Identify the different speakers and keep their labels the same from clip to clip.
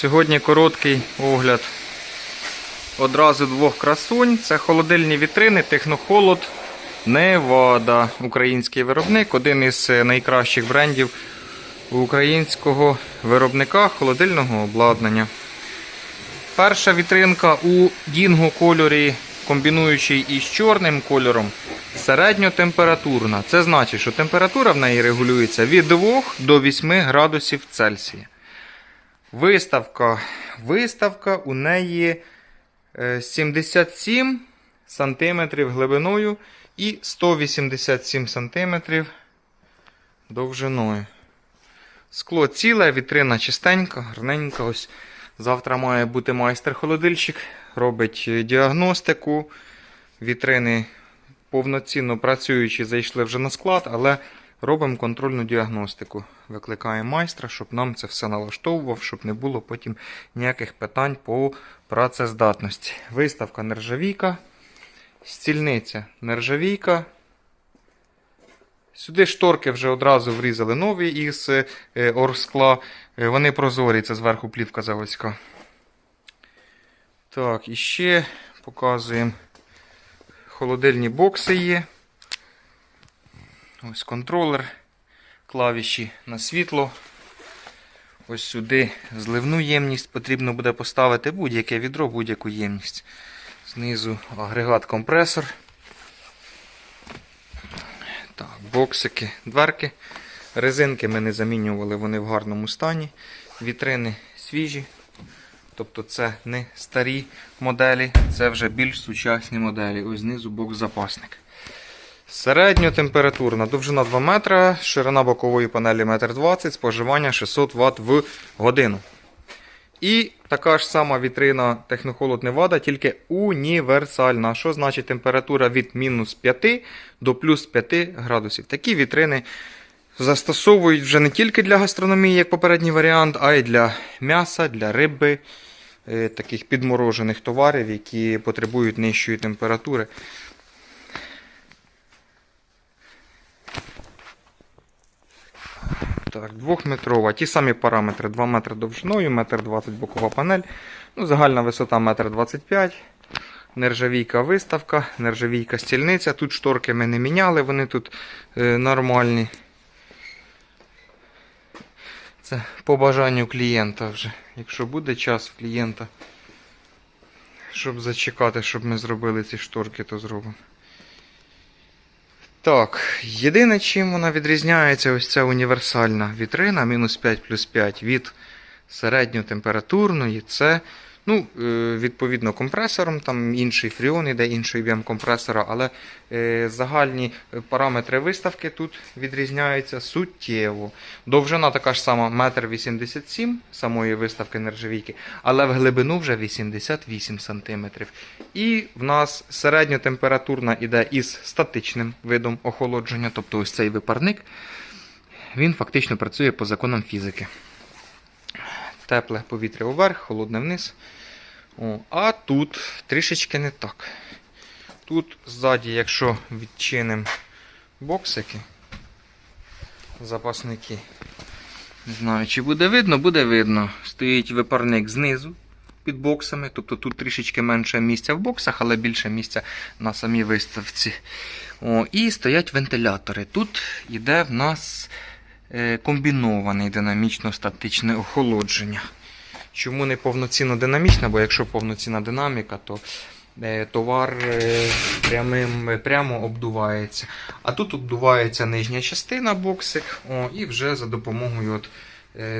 Speaker 1: Сьогодні короткий огляд одразу двох красунь. Це холодильні вітрини, технохолод Невада. Український виробник, один із е, найкращих брендів українського виробника холодильного обладнання. Перша вітринка у дінго кольорі, комбінуючий із чорним кольором, середньотемпературна. Це значить, що температура в неї регулюється від 2 до 8 градусів Цельсія. Виставка. Виставка у неї е, 77 см глибиною і 187 см довжиною. Скло ціле, вітрина чистенька, гарненька. Ось завтра має бути майстер-холодильщик, робить е, діагностику. Вітрини повноцінно працюючі зайшли вже на склад, але робимо контрольну діагностику. Викликаємо майстра, щоб нам це все налаштовував, щоб не було потім ніяких питань по працездатності. Виставка нержавійка, стільниця нержавійка. Сюди шторки вже одразу врізали нові із е, оргскла. Е, Вони прозорі, це зверху плівка заводська. Так, і ще показуємо. Холодильні бокси є. Ось контролер, клавіші на світло. Ось сюди зливну ємність потрібно буде поставити будь-яке відро, будь-яку ємність. Знизу агрегат компресор. Так, боксики, дверки. Резинки ми не замінювали, вони в гарному стані. Вітрини свіжі. Тобто це не старі моделі, це вже більш сучасні моделі. Ось знизу бокс-запасник. Середньотемпературна довжина 2 метра, ширина бокової панелі 1,20 м, споживання 600 Вт в годину. І така ж сама вітрина Технохолод Невада, тільки універсальна. Що значить температура від мінус 5 до плюс 5 градусів. Такі вітрини застосовують вже не тільки для гастрономії, як попередній варіант, а й для м'яса, для риби, е, таких підморожених товарів, які потребують нижчої температури. Так, двохметрова. Ті самі параметри. 2 метри довжиною, 1,20 м бокова панель. Ну, загальна висота 1,25 м. Нержавійка виставка, нержавійка стільниця. Тут шторки ми не міняли, вони тут е, нормальні. Це по бажанню клієнта вже. Якщо буде час клієнта, щоб зачекати, щоб ми зробили ці шторки, то зробимо. Так, єдине, чим вона відрізняється, ось ця універсальна вітрина мінус 5 плюс 5 від середньотемпературної, це ну, е, відповідно компресором, там інший фріон іде, інший об'єм компресора, але е, загальні параметри виставки тут відрізняються суттєво. Довжина така ж сама 1,87 м самої виставки нержавійки, але в глибину вже 88 см. І в нас середньотемпературна іде із статичним видом охолодження, тобто ось цей випарник, він фактично працює по законам фізики. Тепле повітря вверх, холодне вниз. О, а тут трішечки не так. Тут ззаді, якщо відчинимо боксики, запасники, не знаю, чи буде видно, буде видно. Стоїть випарник знизу під боксами. Тобто тут трішечки менше місця в боксах, але більше місця на самій виставці. О, і стоять вентилятори. Тут йде в нас е, комбінований динамічно-статичне охолодження. Чому не повноцінно динамічна? Бо якщо повноцінна динаміка, то е, товар е, прямим, е, прямо обдувається. А тут обдувається нижня частина боксик, о, і вже за допомогою от,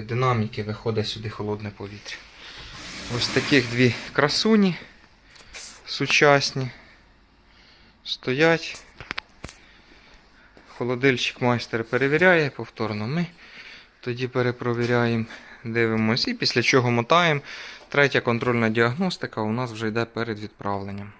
Speaker 1: динаміки виходить сюди холодне повітря. Ось таких дві красуні сучасні. Стоять. Холодильщик майстер перевіряє, повторно ми тоді перепровіряємо, дивимося і після чого мотаємо. Третя контрольна діагностика у нас вже йде перед відправленням.